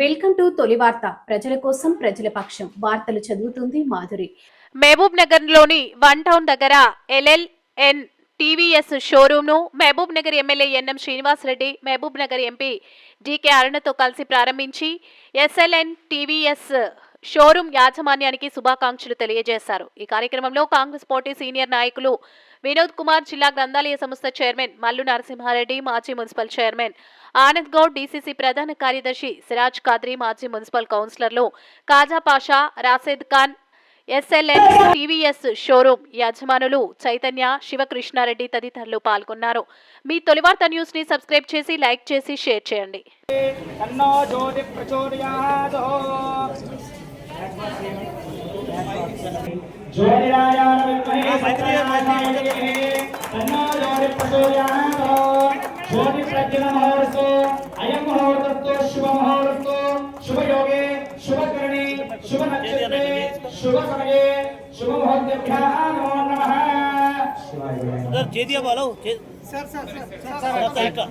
Welcome to తొలి వార్త. ప్రజల కోసం ప్రజల పక్షం. వార్తలు చదువుతుంది మాధురి. మహబూబ్ నగర్లోని వన్ టౌన్ దగ్గర LLN TVS షోరూమ్ను Mahabub Nagar MLA NM Srinivasareddy Mahabub Nagar MP DK అరుణతో కలిసి ప్రారంభించి ఎస్ఎల్ఎన్ టీవీఎస్ షోరూం యాజమాన్యానికి శుభాకాంక్షలు తెలియజేశారు. ఈ కార్యక్రమంలో కాంగ్రెస్ పార్టీ సీనియర్ నాయకులు వినోద్ కుమార్ జిల్లా గ్రంథాలయ సంస్థ చైర్మన్ మల్లు నరసింహారెడ్డి మాజీ municipal chairman Anand Goud DCC ప్రధాన కార్యదర్శి సిరాజ్ కాద్రి మాజీ మున్సిపల్ కౌన్సిలర్లు Khaja Pasha Rashed Khan SLN TVS showroom యజమానులు చైతన్య శివకృష్ణారెడ్డి తదితరులు పాల్గొన్నారు. మీ తొలివార్త న్యూస్ని సబ్స్క్రైబ్ చేసి లైక్ చేసి షేర్ చేయండి. జ్యోతిరాజాన సక్రియ మధ్యకి కన్నాదారి ప్రచోదయానాథ జ్యోతి ప్రజ్ఞ మహోరస్తో అయం మహోరతో శుభ మహోరతో శుభ యోగే శుభ కరణి శుభ నక్షత్రే శుభ సమయే శుభ ముహూర్తేభ్యా నమో నమః సార్ చేదియా బాలో sir sir sir sir sir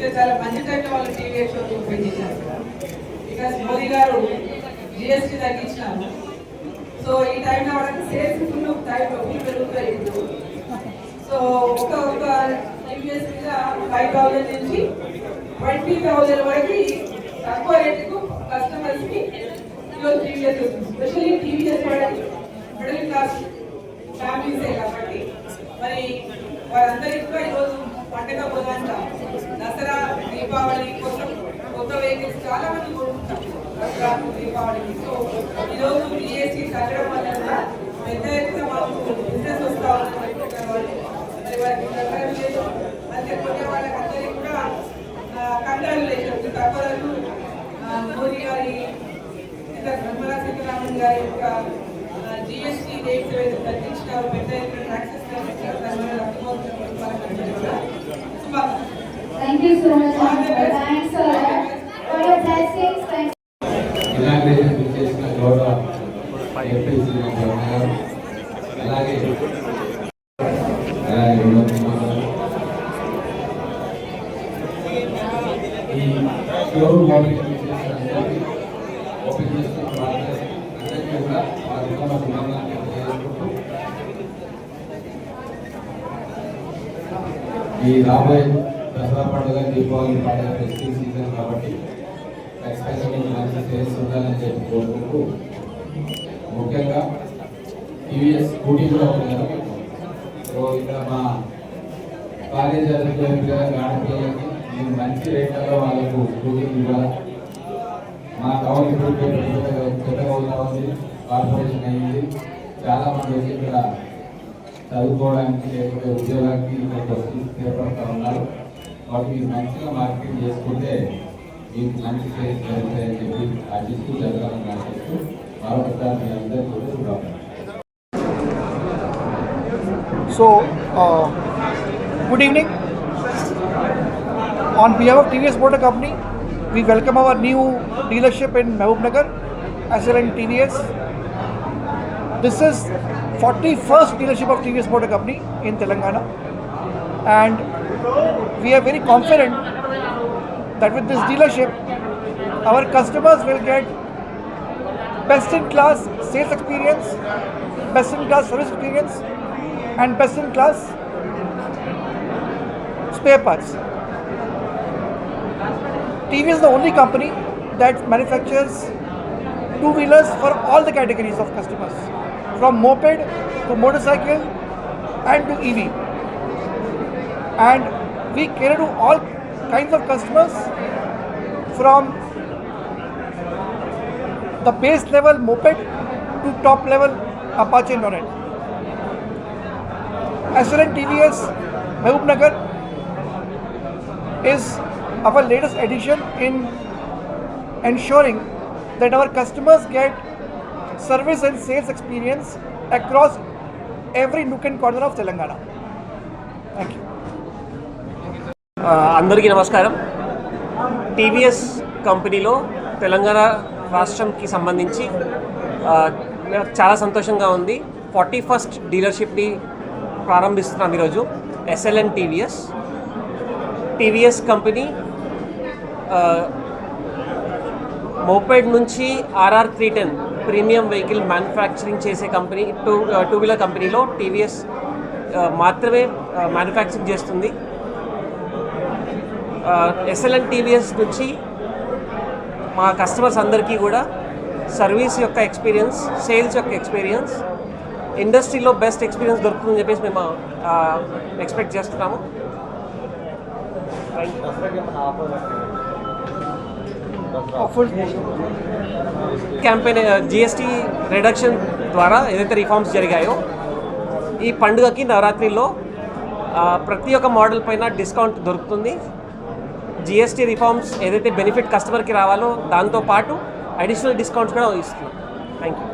ఇంకా చాలా మంచి టైంలో వాళ్ళు టీవీ షో ఓపెన్ చేశారు. బికాస్ మోదీ గారు జిఎస్టీ తగ్గించినారు. సో ఈ టైంలో వాళ్ళకి సేల్స్ ఫుల్ టైం ఫుల్ పెరుగుతాయి ఇప్పుడు. సో ఒక ఒక టీవీఎస్ మీద ఫైవ్ థౌజండ్ నుంచి ట్వంటీ థౌజండ్ వరకు తక్కువ రేటుకు కస్టమర్స్కి ఈరోజు టీవీఎస్ స్పెషల్లీ టీవీఎస్ వాళ్ళకి మిడిల్ క్లాస్ ఫ్యామిలీసే కాబట్టి మరి వారందరికీ కూడా పండుగ పొందంట దసరా దీపావళి కోసం కొత్త వెహికల్స్ చాలా మంది కొనుక్కుంటారు. దసరా దీపావళికి సో ఈరోజు జిఎస్టీ తగ్గడం వల్ల పెద్ద ఎత్తున మాకు బిజినెస్ వస్తా ఉంది. అంటే కొనే వాళ్ళకి కూడా కంగ్రాచులేషన్ తప్పదు మోదీ గారి నిర్మలా సీతారామన్ గారి యొక్క జిఎస్టీ రేట్స్ ఏవైతే పెద్ద ఎత్తున ట్యాక్సెస్ తగ్గించారు దానివల్ల అర్థమవుతుంది Thank you so much, Aunty. Thanks for that. For your blessings. Thanks. Inauguration చేసిన గౌరవ ఎంపీ శ్రీ జగన్ గారు అలాగే అలాగే వినోద్ కుమార్ గారు. ఈ షోరూమ్ ఓపెన్ చేసిన అందరికీ, ఓపెన్ చేసిన వాళ్ళకి అందరికీ కూడా వారి కుటుంబ శుభాకాంక్షలు తెలియజేసుకుంటూ ఈ రాబోయే దసరా పండుగ దీపావళి పండుగ ఫెస్టివల్ సీజన్ కాబట్టి ఖచ్చితంగా మంచి సేల్స్ ఉండాలని చెప్పి కోరుకుంటూ ముఖ్యంగా టీవీఎస్ స్కూటీ కూడా ఉంది కదా సో ఇక్కడ మా కాలేజ్ అధికారులుగా ఆడపిల్లలకి నేను మంచి రేట్లలో వాళ్ళకు స్కూటీ ఇవ్వాలి. మా టౌన్ ఇప్పుడు పెద్దగా ఉంది కార్పొరేషన్ అయ్యింది. చాలా మంది వచ్చి ఇక్కడ చదువుకోవడానికి లేకపోతే ఉద్యోగానికి ఇక్కడికి వచ్చి స్థిరపడతా ఉన్నారు. కాబట్టి మీరు మంచిగా మార్కెటింగ్ చేసుకుంటే మీకు మంచి సేల్స్ జరుగుతాయని చెప్పి ఆశిస్తూ జరగాలని ఆశిస్తూ మరొకసారి మీ అందరికీ కూడా శుభాకాంక్షలు So, uh, good evening. On behalf of TVS Motor Company, we welcome our new dealership in Mehboob Nagar, SLN TVS. This is 41st dealership of TVS Motor Company in Telangana, and we are very confident that with this dealership, our customers will get best in class sales experience, best in class service experience, and best in class spare parts. TV is the only company that manufactures two wheelers for all the categories of customers from moped to motorcycle and to EV. And we cater to all kinds of customers from the base level moped to top level Apache Norent. SLN TVS Mehboob Nagar is our latest addition in ensuring that our customers get service and sales experience across every nook and corner of Telangana. Thank you. అందరికీ నమస్కారం. TVS కంపెనీలో తెలంగాణ రాష్ట్రంకి సంబంధించి నాకు చాలా సంతోషంగా ఉంది. Forty first డీలర్షిప్ని ప్రారంభిస్తున్నాం ఈరోజు SLN TVS. TVS company moped నుంచి RR three ten premium vehicle manufacturing చేసే కంపెనీ టూ టూ వీలర్ కంపెనీలో టీవీఎస్ మాత్రమే మ్యానుఫ్యాక్చరింగ్ చేస్తుంది. ఎస్ఎల్ఎన్ టీవీఎస్ నుంచి మా కస్టమర్స్ అందరికీ కూడా సర్వీస్ యొక్క ఎక్స్పీరియన్స్ సేల్స్ యొక్క ఎక్స్పీరియన్స్ ఇండస్ట్రీలో బెస్ట్ ఎక్స్పీరియన్స్ దొరుకుతుందని చెప్పేసి మేము ఎక్స్పెక్ట్ చేస్తున్నాము. ఫుల్ క్యాంపెయిన్ జిఎస్టీ రిడక్షన్ ద్వారా ఏదైతే రిఫార్మ్స్ జరిగాయో ఈ పండుగకి నవరాత్రిలో ప్రతి ఒక్క మోడల్ పైన డిస్కౌంట్ దొరుకుతుంది. జిఎస్టీ రిఫార్మ్స్ ఏదైతే బెనిఫిట్ కస్టమర్కి రావాలో దాంతోపాటు అడిషనల్ డిస్కౌంట్స్ కూడా ఇస్తున్నాం. Thank you